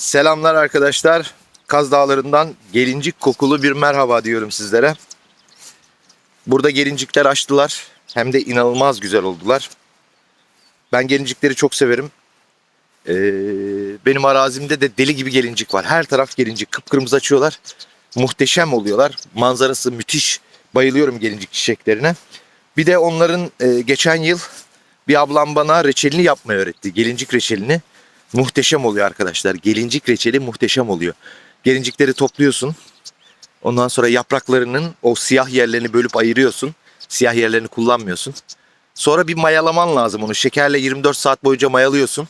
Selamlar arkadaşlar. Kaz Dağları'ndan gelincik kokulu bir merhaba diyorum sizlere. Burada gelincikler açtılar. Hem de inanılmaz güzel oldular. Ben gelincikleri çok severim. Ee, benim arazimde de deli gibi gelincik var. Her taraf gelincik. Kıpkırmızı açıyorlar. Muhteşem oluyorlar. Manzarası müthiş. Bayılıyorum gelincik çiçeklerine. Bir de onların e, geçen yıl bir ablam bana reçelini yapmayı öğretti. Gelincik reçelini. Muhteşem oluyor arkadaşlar. Gelincik reçeli muhteşem oluyor. Gelincikleri topluyorsun. Ondan sonra yapraklarının o siyah yerlerini bölüp ayırıyorsun. Siyah yerlerini kullanmıyorsun. Sonra bir mayalaman lazım onu. Şekerle 24 saat boyunca mayalıyorsun.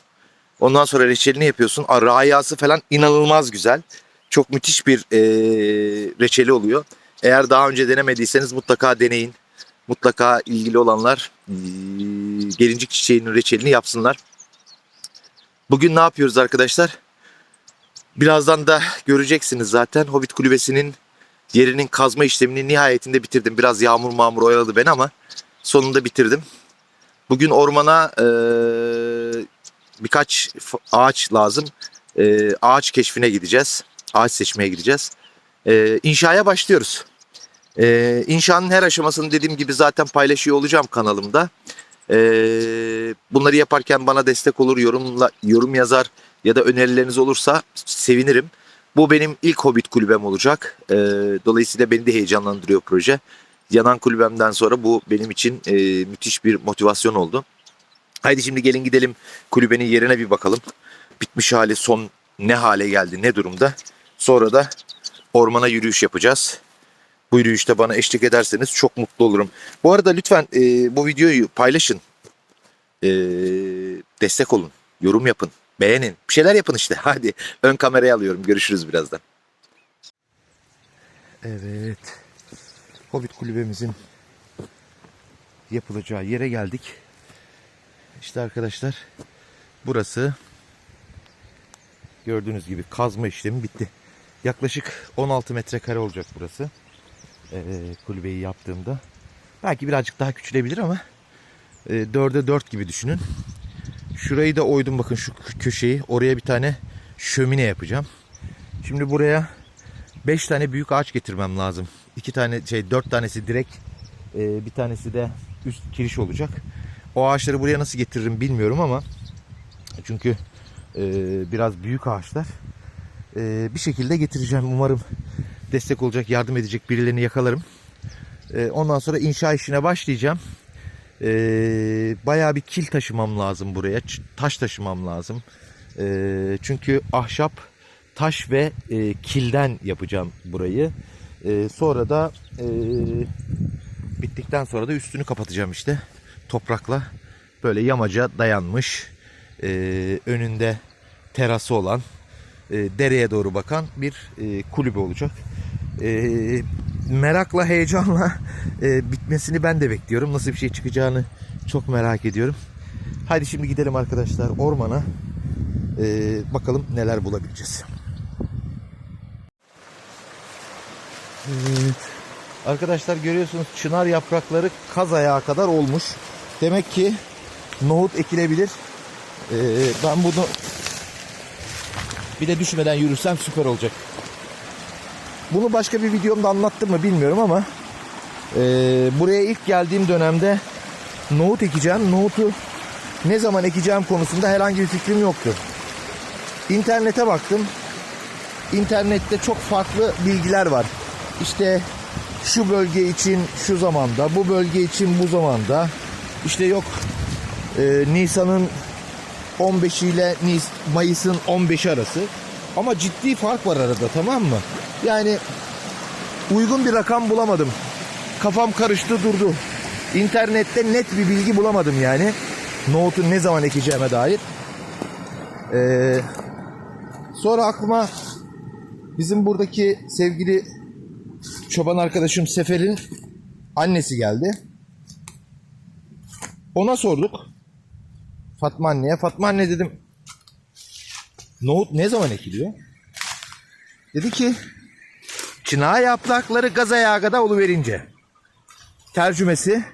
Ondan sonra reçelini yapıyorsun. Aa, Rayası falan inanılmaz güzel. Çok müthiş bir eee, reçeli oluyor. Eğer daha önce denemediyseniz mutlaka deneyin. Mutlaka ilgili olanlar eee, gelincik çiçeğinin reçelini yapsınlar. Bugün ne yapıyoruz arkadaşlar? Birazdan da göreceksiniz zaten. Hobbit Kulübesi'nin yerinin kazma işlemini nihayetinde bitirdim. Biraz yağmur mağmur oyaladı beni ama sonunda bitirdim. Bugün ormana eee, birkaç ağaç lazım. Eee, ağaç keşfine gideceğiz. Ağaç seçmeye gideceğiz. Eee inşaya başlıyoruz. Eee inşanın her aşamasını dediğim gibi zaten paylaşıyor olacağım kanalımda. Ee, bunları yaparken bana destek olur, yorumla, yorum yazar ya da önerileriniz olursa sevinirim. Bu benim ilk Hobbit kulübem olacak. Ee, dolayısıyla beni de heyecanlandırıyor proje. Yanan kulübemden sonra bu benim için e, müthiş bir motivasyon oldu. Haydi şimdi gelin gidelim kulübenin yerine bir bakalım. Bitmiş hali son ne hale geldi, ne durumda. Sonra da ormana yürüyüş yapacağız. Bu yürüyüşte bana eşlik ederseniz çok mutlu olurum. Bu arada lütfen e, bu videoyu paylaşın. E, destek olun. Yorum yapın. Beğenin. Bir şeyler yapın işte. Hadi ön kameraya alıyorum. Görüşürüz birazdan. Evet. Hobbit kulübemizin yapılacağı yere geldik. İşte arkadaşlar burası gördüğünüz gibi kazma işlemi bitti. Yaklaşık 16 metrekare olacak burası e, kulübeyi yaptığımda. Belki birazcık daha küçülebilir ama e, 4'e 4 gibi düşünün. Şurayı da oydum bakın şu köşeyi. Oraya bir tane şömine yapacağım. Şimdi buraya 5 tane büyük ağaç getirmem lazım. 2 tane şey 4 tanesi direkt e, bir tanesi de üst kiriş olacak. O ağaçları buraya nasıl getiririm bilmiyorum ama çünkü e, biraz büyük ağaçlar. E, bir şekilde getireceğim. Umarım destek olacak, yardım edecek birilerini yakalarım. Ee, ondan sonra inşa işine başlayacağım. Ee, bayağı bir kil taşımam lazım buraya. Taş taşımam lazım. Ee, çünkü ahşap, taş ve e, kilden yapacağım burayı. Ee, sonra da e, bittikten sonra da üstünü kapatacağım işte. Toprakla böyle yamaca dayanmış. e, önünde terası olan e, dereye doğru bakan bir e, kulübe olacak. E, merakla, heyecanla e, bitmesini ben de bekliyorum. Nasıl bir şey çıkacağını çok merak ediyorum. Haydi şimdi gidelim arkadaşlar ormana. E, bakalım neler bulabileceğiz. Evet. Arkadaşlar görüyorsunuz çınar yaprakları kaz ayağı kadar olmuş. Demek ki nohut ekilebilir. E, ben bunu bir de düşmeden yürürsem süper olacak. Bunu başka bir videomda anlattım mı bilmiyorum ama e, buraya ilk geldiğim dönemde nohut ekeceğim. Nohutu ne zaman ekeceğim konusunda herhangi bir fikrim yoktu. İnternete baktım. İnternette çok farklı bilgiler var. İşte şu bölge için şu zamanda, bu bölge için bu zamanda. İşte yok e, Nisan'ın 15 ile Mayıs'ın 15 arası. Ama ciddi fark var arada tamam mı? Yani uygun bir rakam bulamadım. Kafam karıştı durdu. İnternette net bir bilgi bulamadım yani. Nohutun ne zaman ekeceğime dair. Ee, sonra aklıma bizim buradaki sevgili çoban arkadaşım Sefer'in annesi geldi. Ona sorduk. Fatma anneye. Fatma anne dedim. Nohut ne zaman ekiliyor? Dedi ki çınar yaprakları gaz ayağı kadar oluverince. Tercümesi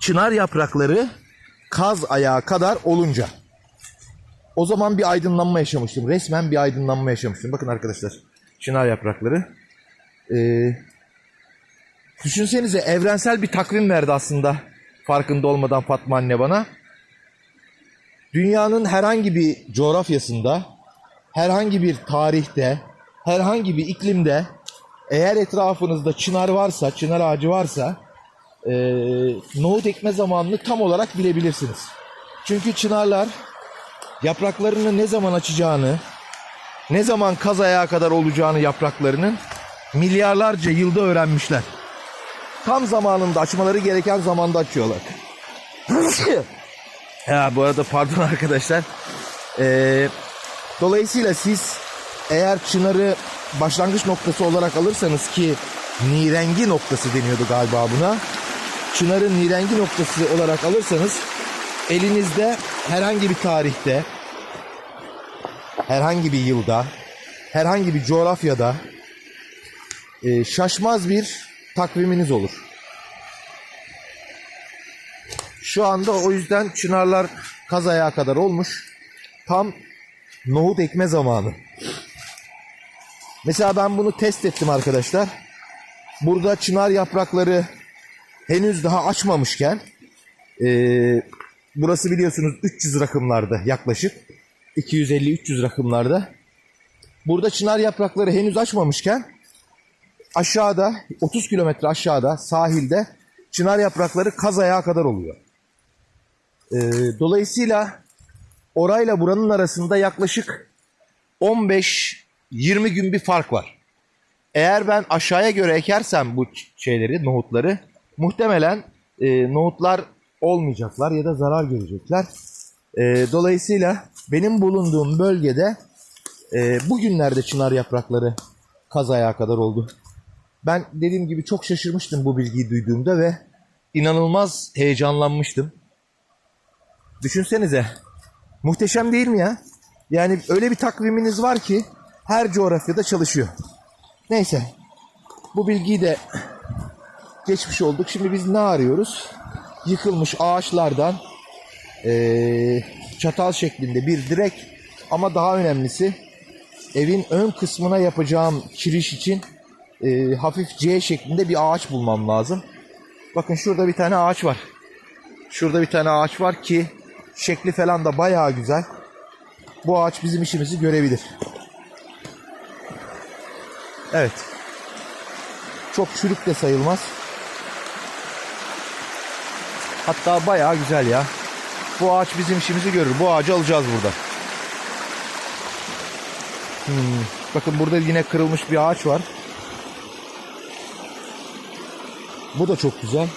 çınar yaprakları kaz ayağı kadar olunca. O zaman bir aydınlanma yaşamıştım. Resmen bir aydınlanma yaşamıştım. Bakın arkadaşlar. Çınar yaprakları. Ee, düşünsenize evrensel bir takvim verdi aslında. Farkında olmadan Fatma anne bana. Dünyanın herhangi bir coğrafyasında, herhangi bir tarihte, herhangi bir iklimde eğer etrafınızda çınar varsa, çınar ağacı varsa e, nohut ekme zamanını tam olarak bilebilirsiniz. Çünkü çınarlar yapraklarını ne zaman açacağını, ne zaman kaz ayağı kadar olacağını yapraklarının milyarlarca yılda öğrenmişler. Tam zamanında açmaları gereken zamanda açıyorlar. ya bu arada pardon arkadaşlar. Ee, dolayısıyla siz eğer çınarı başlangıç noktası olarak alırsanız ki nirengi noktası deniyordu galiba buna. Çınarın nirengi noktası olarak alırsanız elinizde herhangi bir tarihte, herhangi bir yılda, herhangi bir coğrafyada e, şaşmaz bir takviminiz olur. Şu anda o yüzden çınarlar kaz ayağı kadar olmuş. Tam nohut ekme zamanı. Mesela ben bunu test ettim arkadaşlar. Burada çınar yaprakları henüz daha açmamışken e, burası biliyorsunuz 300 rakımlarda yaklaşık 250-300 rakımlarda. Burada çınar yaprakları henüz açmamışken aşağıda 30 kilometre aşağıda sahilde çınar yaprakları kaz ayağı kadar oluyor. Ee, dolayısıyla orayla buranın arasında yaklaşık 15-20 gün bir fark var. Eğer ben aşağıya göre ekersem bu şeyleri, nohutları muhtemelen e, nohutlar olmayacaklar ya da zarar görecekler. E, dolayısıyla benim bulunduğum bölgede e, bugünlerde çınar yaprakları kaz ayağı kadar oldu. Ben dediğim gibi çok şaşırmıştım bu bilgiyi duyduğumda ve inanılmaz heyecanlanmıştım. Düşünsenize. Muhteşem değil mi ya? Yani öyle bir takviminiz var ki her coğrafyada çalışıyor. Neyse. Bu bilgiyi de geçmiş olduk. Şimdi biz ne arıyoruz? Yıkılmış ağaçlardan eee, çatal şeklinde bir direk ama daha önemlisi evin ön kısmına yapacağım kiriş için eee, hafif C şeklinde bir ağaç bulmam lazım. Bakın şurada bir tane ağaç var. Şurada bir tane ağaç var ki şekli falan da bayağı güzel. Bu ağaç bizim işimizi görebilir. Evet. Çok çürük de sayılmaz. Hatta bayağı güzel ya. Bu ağaç bizim işimizi görür. Bu ağacı alacağız burada. Hmm, Bakın burada yine kırılmış bir ağaç var. Bu da çok güzel.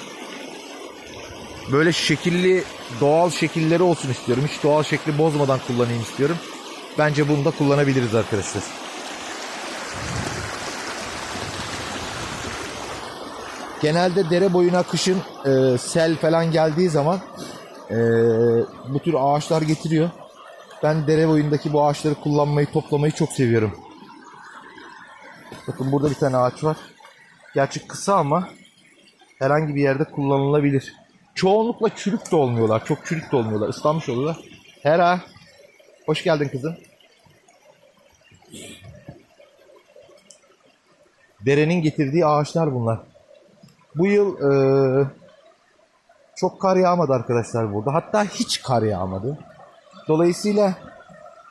Böyle şekilli doğal şekilleri olsun istiyorum. Hiç doğal şekli bozmadan kullanayım istiyorum. Bence bunu da kullanabiliriz arkadaşlar. Genelde dere boyuna kışın e, sel falan geldiği zaman e, bu tür ağaçlar getiriyor. Ben dere boyundaki bu ağaçları kullanmayı, toplamayı çok seviyorum. Bakın burada bir tane ağaç var. Gerçi kısa ama herhangi bir yerde kullanılabilir. Çoğunlukla çürük de olmuyorlar. Çok çürük de olmuyorlar. Islanmış oluyorlar. Hera. Hoş geldin kızım. Derenin getirdiği ağaçlar bunlar. Bu yıl eee, çok kar yağmadı arkadaşlar burada. Hatta hiç kar yağmadı. Dolayısıyla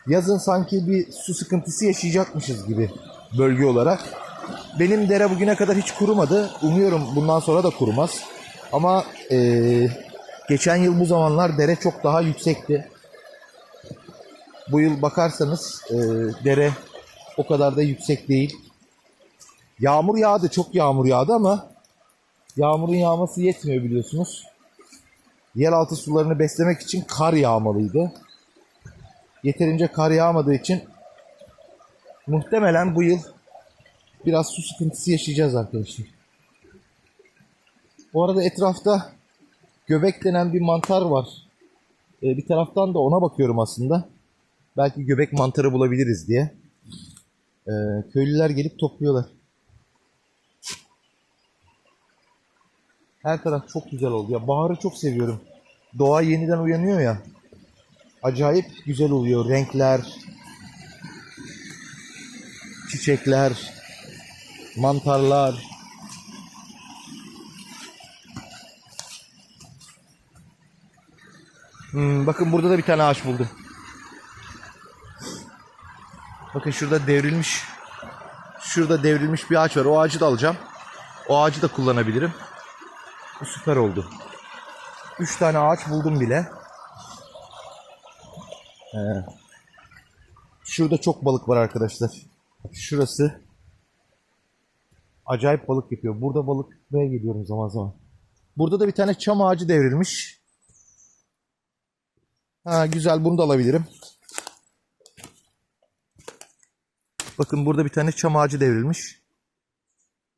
yazın sanki bir su sıkıntısı yaşayacakmışız gibi bölge olarak. Benim dere bugüne kadar hiç kurumadı. Umuyorum bundan sonra da kurumaz. Ama eee, geçen yıl bu zamanlar dere çok daha yüksekti. Bu yıl bakarsanız eee, dere o kadar da yüksek değil. Yağmur yağdı, çok yağmur yağdı ama yağmurun yağması yetmiyor biliyorsunuz. Yeraltı sularını beslemek için kar yağmalıydı. Yeterince kar yağmadığı için muhtemelen bu yıl biraz su sıkıntısı yaşayacağız arkadaşlar. Bu arada etrafta göbek denen bir mantar var. Ee, bir taraftan da ona bakıyorum aslında. Belki göbek mantarı bulabiliriz diye. Ee, köylüler gelip topluyorlar. Her taraf çok güzel oldu. Ya baharı çok seviyorum. Doğa yeniden uyanıyor ya. acayip güzel oluyor. Renkler, çiçekler, mantarlar. Hmm, bakın burada da bir tane ağaç buldum. Bakın şurada devrilmiş. Şurada devrilmiş bir ağaç var. O ağacı da alacağım. O ağacı da kullanabilirim. Bu süper oldu. 3 tane ağaç buldum bile. Ee, şurada çok balık var arkadaşlar. Şurası acayip balık yapıyor. Burada balık tutmaya geliyorum zaman zaman. Burada da bir tane çam ağacı devrilmiş. Ha güzel bunu da alabilirim. Bakın burada bir tane çam ağacı devrilmiş.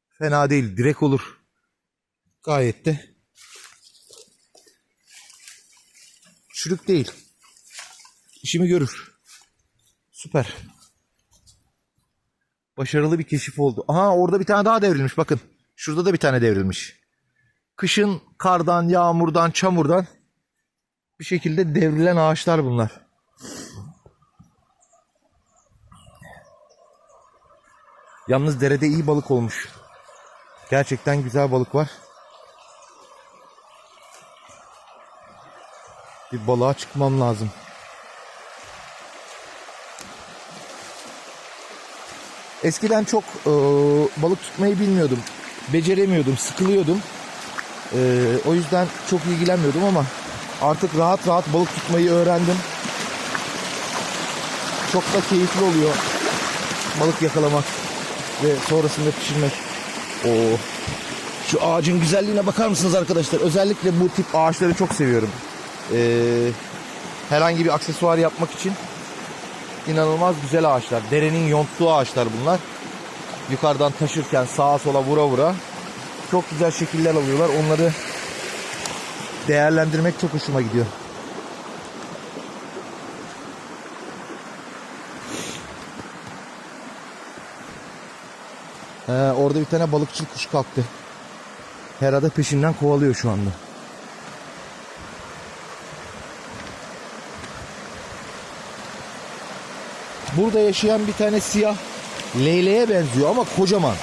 Fena değil. Direkt olur. Gayet de. Çürük değil. İşimi görür. Süper. Başarılı bir keşif oldu. Aha orada bir tane daha devrilmiş bakın. Şurada da bir tane devrilmiş. Kışın kardan, yağmurdan, çamurdan bir şekilde devrilen ağaçlar bunlar. Yalnız derede iyi balık olmuş. Gerçekten güzel balık var. Bir balığa çıkmam lazım. Eskiden çok e, balık tutmayı bilmiyordum. Beceremiyordum, sıkılıyordum. E, o yüzden çok ilgilenmiyordum ama artık rahat rahat balık tutmayı öğrendim. Çok da keyifli oluyor balık yakalamak ve sonrasında pişirmek. Oo. Şu ağacın güzelliğine bakar mısınız arkadaşlar? Özellikle bu tip ağaçları çok seviyorum. Ee, herhangi bir aksesuar yapmak için inanılmaz güzel ağaçlar. Derenin yonttuğu ağaçlar bunlar. Yukarıdan taşırken sağa sola vura vura çok güzel şekiller alıyorlar. Onları değerlendirmek çok hoşuma gidiyor. Ee, orada bir tane balıkçı kuş kalktı. Herhalde peşinden kovalıyor şu anda. Burada yaşayan bir tane siyah leyleğe benziyor ama kocaman.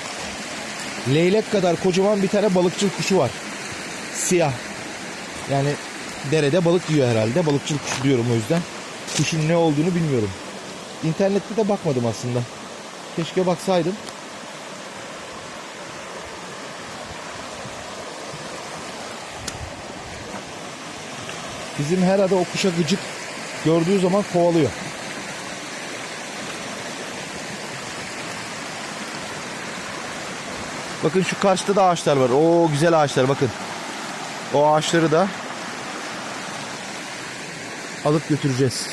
Leylek kadar kocaman bir tane balıkçıl kuşu var. Siyah. Yani derede balık yiyor herhalde. Balıkçıl kuşu diyorum o yüzden. Kuşun ne olduğunu bilmiyorum. İnternette de bakmadım aslında. Keşke baksaydım. Bizim herhalde o kuşa gıcık gördüğü zaman kovalıyor. Bakın şu karşıda da ağaçlar var. O güzel ağaçlar bakın. O ağaçları da alıp götüreceğiz.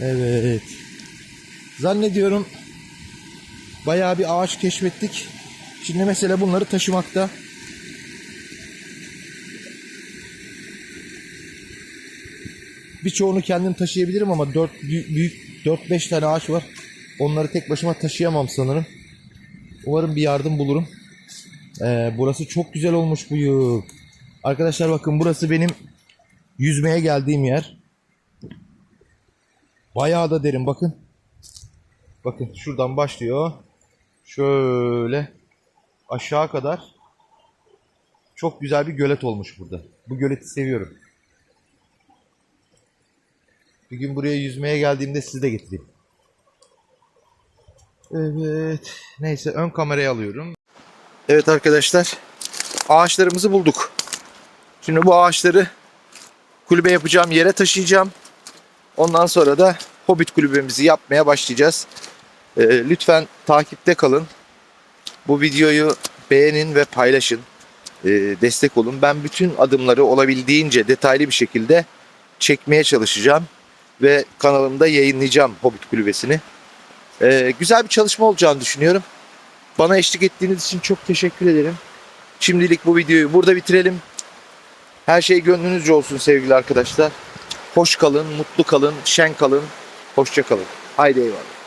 Evet. Zannediyorum bayağı bir ağaç keşfettik. Şimdi mesele bunları taşımakta. Birçoğunu kendim taşıyabilirim ama 4 büyük 4-5 tane ağaç var. Onları tek başıma taşıyamam sanırım. Umarım bir yardım bulurum. Ee, burası çok güzel olmuş bu yıl. Arkadaşlar bakın burası benim yüzmeye geldiğim yer. Bayağı da derin bakın. Bakın şuradan başlıyor. Şöyle aşağı kadar çok güzel bir gölet olmuş burada. Bu göleti seviyorum. Bir gün buraya yüzmeye geldiğimde sizi de getireyim. Evet. Neyse ön kamerayı alıyorum. Evet arkadaşlar. Ağaçlarımızı bulduk. Şimdi bu ağaçları kulübe yapacağım yere taşıyacağım. Ondan sonra da Hobbit kulübemizi yapmaya başlayacağız. Ee, lütfen takipte kalın. Bu videoyu beğenin ve paylaşın. Ee, destek olun. Ben bütün adımları olabildiğince detaylı bir şekilde çekmeye çalışacağım. Ve kanalımda yayınlayacağım Hobbit kulübesini. Ee, güzel bir çalışma olacağını düşünüyorum. Bana eşlik ettiğiniz için çok teşekkür ederim. Şimdilik bu videoyu burada bitirelim. Her şey gönlünüzce olsun sevgili arkadaşlar. Hoş kalın, mutlu kalın, şen kalın. Hoşça kalın. Haydi eyvallah.